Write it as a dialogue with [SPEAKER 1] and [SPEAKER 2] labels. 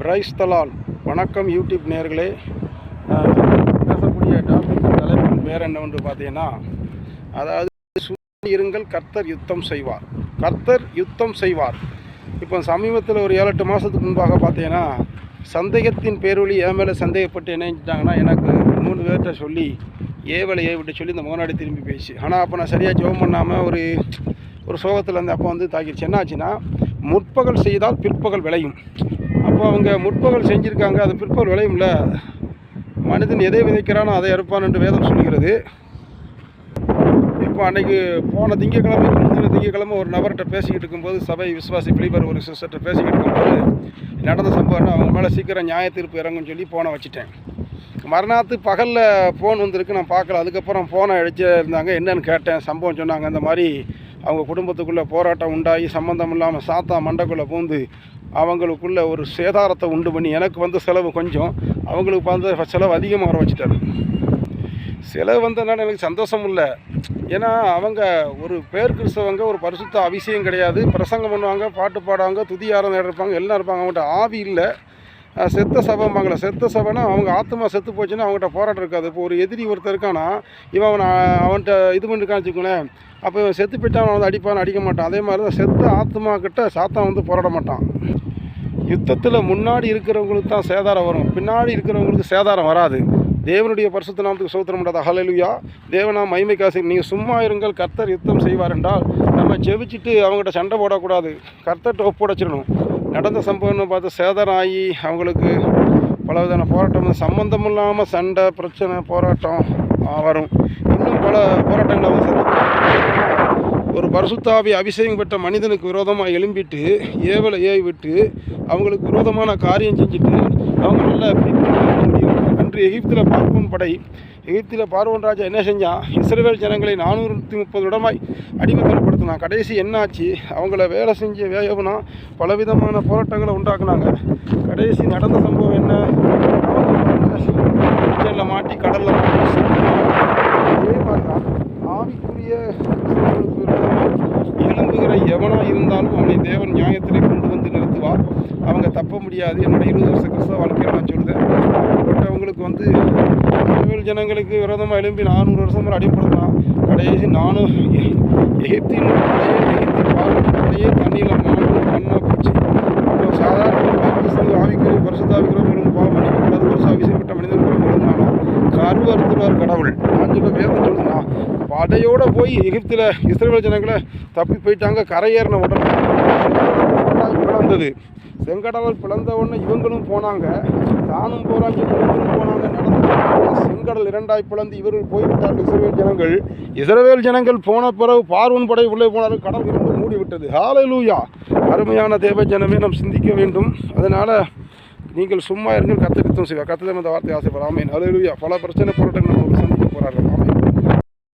[SPEAKER 1] பிரைஸ்தலால் வணக்கம் யூடியூப் நேர்களே. பேசக்கூடிய டாபிக் தலைப்பின் பேர் என்னவென்று பார்த்தீங்கன்னா அதாவது சும்மா இருங்கள் கர்த்தர் யுத்தம் செய்வார். கர்த்தர் யுத்தம் செய்வார். இப்போ சமீபத்தில் ஒரு ஏழு எட்டு மாதத்துக்கு முன்பாக பார்த்தீங்கன்னா சந்தேகத்தின் பேரொழி என் மேலே சந்தேகப்பட்டு என்ன செஞ்சிட்டாங்கன்னா எனக்கு மூணு பேர்கிட்ட சொல்லி ஏவலை ஏவிட்டு சொல்லி இந்த முகநாடி திரும்பி போயிடுச்சு. ஆனால் அப்போ நான் சரியாக ஜோம் பண்ணாமல் ஒரு ஒரு சோகத்தில் இருந்து அப்போ வந்து தாக்கிடுச்சு. என்னாச்சுன்னா முற்பகல் செய்தால் பிற்பகல் விளையும். இப்போ அவங்க முற்பகல் செஞ்சுருக்காங்க அது பிற்பகல் விளையும்ல. மனிதன் எதை விதைக்கிறானோ அதை அறுப்பான் என்று வேதம் சொல்கிறது. இப்போ அன்றைக்கு போன திங்கக்கிழமை முந்தின திங்கக்கிழமை ஒரு நபர்கிட்ட பேசிக்கிட்டு இருக்கும்போது சபை விசுவாசி பிலிபர் ஒரு சிஸ்டர்கிட்ட பேசிக்கிட்டு இருக்கும்போது நடந்த சம்பவம்னா அவங்க மேலே சீக்கிரம் நியாய தீர்ப்பு இறங்குன்னு சொல்லி ஃபோனை வச்சுட்டேன். மறுநாத்து பகலில் ஃபோன் வந்திருக்கு நான் பார்க்கல. அதுக்கப்புறம் ஃபோனை அடிச்சு இருந்தாங்க என்னன்னு கேட்டேன் சம்பவம் சொன்னாங்க. அந்த மாதிரி அவங்க குடும்பத்துக்குள்ளே போராட்டம் உண்டாகி சம்மந்தம் இல்லாமல் சாத்தா மண்டைக்குள்ளே பூந்து அவங்களுக்குள்ள ஒரு சேதாரத்தை உண்டு பண்ணி எனக்கு வந்த செலவு கொஞ்சம் அவங்களுக்கு வந்த செலவு அதிகமாக வர வச்சுட்டாரு. செலவு வந்ததுனால எனக்கு சந்தோஷம் இல்லை. ஏன்னா அவங்க ஒரு பேர் கிறிஸ்தவங்க ஒரு பரிசுத்த அவசியம் கிடையாது. பிரசங்கம் பண்ணுவாங்க பாட்டு பாடுவாங்க துதி துதியாரம் இருப்பாங்க எல்லாம் இருப்பாங்க. அவங்கள்ட்ட ஆவி இல்லை. செத்த சபைம்பாங்கள செத்த சபைனா அவங்க ஆத்மா செத்து போச்சுன்னா அவங்ககிட்ட போராட்டம் இருக்காது. இப்போ ஒரு எதிரி ஒருத்தர் இருக்கானா இவன் அவனை அவன்கிட்ட இது பண்ணிருக்கான்னு வச்சுக்கோங்களேன் அப்போ இவன் செத்து போயிட்டான் அவன் வந்து அடிப்பான் அடிக்க மாட்டான். அதே மாதிரி தான் செத்த ஆத்மா கிட்ட சாத்தான் வந்து போராட மாட்டான். யுத்தத்தில் முன்னாடி இருக்கிறவங்களுக்கு தான் சேதாரம் வரும். பின்னாடி இருக்கிறவங்களுக்கு சேதாரம் வராது. தேவனுடைய பரிசுத்த நாமத்துக்கு சோத்திரம் பண்ணாத ஹalleluya. தேவனா மைமை காசு நீங்கள் சும்மா இருங்கள் கர்த்தர் யுத்தம் செய்வார் என்றால் நம்ம ஜெபிச்சுட்டு அவங்ககிட்ட சண்டை போடக்கூடாது. கர்த்தர்கிட்ட ஒப்படைச்சிடணும். நடந்த சம்பவம்னு பார்த்து சேதாரம் ஆகி அவங்களுக்கு பலவிதமான போராட்டம் சம்மந்தம் இல்லாமல் சண்டை பிரச்சனை போராட்டம். வரும் இன்னும் பல போராட்டங்களை அவங்க சந்திப்பாங்க. ஒரு பரிசுத்தாவி அபிஷேகம் பெற்ற மனிதனுக்கு விரோதமாக எழும்பிட்டு ஏவலை ஏவி விட்டு அவங்களுக்கு விரோதமான காரியம் செஞ்சுட்டு அவங்க நல்லா முடியும். அன்று எகிப்தில் பார்ப்போன் படை எகிப்தில் பார்வன் ராஜா என்ன செஞ்சான்? இஸ்ரேல் ஜனங்களை நானூற்றி முப்பது இடமாய் அடிமைத்தனப்படுத்தினான். கடைசி என்னாச்சு அவங்கள வேலை செஞ்சு வேகனா பலவிதமான போராட்டங்களை உண்டாக்குனாங்க. கடைசி நடந்த சம்பவம் என்ன? மாட்டி மாட்டி செத்துனாங்க. அதே மாதிரி தான் ஆவிக்குரிய கிறிஸ்தவர்களுக்கு விரோதமாய் எவனாக இருந்தாலும் அவனை தேவன் நியாயத்திலே கொண்டு வந்து நிறுத்துவார். அவங்க தப்ப முடியாது. என்னோடய இருபது வருஷ கிறிஸ்தவ வாழ்க்கையில் நான் பட் அப்படிப்பட்டவங்களுக்கு வந்து தமிழ் ஜனங்களுக்கு விரோதமாக எழும்பி நானூறு வருஷம் வரை அடிப்படுத்தினான் கடைசி நானும் எகிப்தின் படையே எகிப்தின் படையே தண்ணியில் மாண்டு மண்ணாக போச்சு. அப்போ சாதாரண கிறிஸ்தவ ஆவிக்குரிய பரிசுத்தாவிக்கிறவங்களும் பாவம் பண்ணிக்கூடாது வருஷம் அபிஷேகப்பட்ட மனிதன் விழுந்தாலும் கரு கடவுள். நான் சொல்ல வேதம் சொல்லுனா படையோடு போய் எகிப்தில் இஸ்ரேல் ஜனங்களை தப்பி போயிட்டாங்க. கரையேறின உடனே பிறந்தது பிளந்தது. செங்கடல் பிளந்த உடனே இவங்களும் போனாங்க. தானும் போகிறாங்க இவங்களும் போனாங்க. செங்கடல் இரண்டாய் பிளந்து இவர்கள் போய்விட்டார்கள் இஸ்ரேல் ஜனங்கள். இஸ்ரேல் ஜனங்கள் போன பிறகு பார்வன் படை உள்ளே போனார்கள். கடல் இருந்து மூடி விட்டது லூயா அருமையான தேவ ஜனமே நாம் சிந்திக்க வேண்டும். அதனால் நீங்கள் சும்மா இருங்கள். கற்றுக்கிட்டும் செய்வார். கத்ததம் அந்த வார்த்தை ஆசைப்படாமல் அலையிலுயா பல பிரச்சனை போராட்டங்கள் நமக்கு சந்திக்க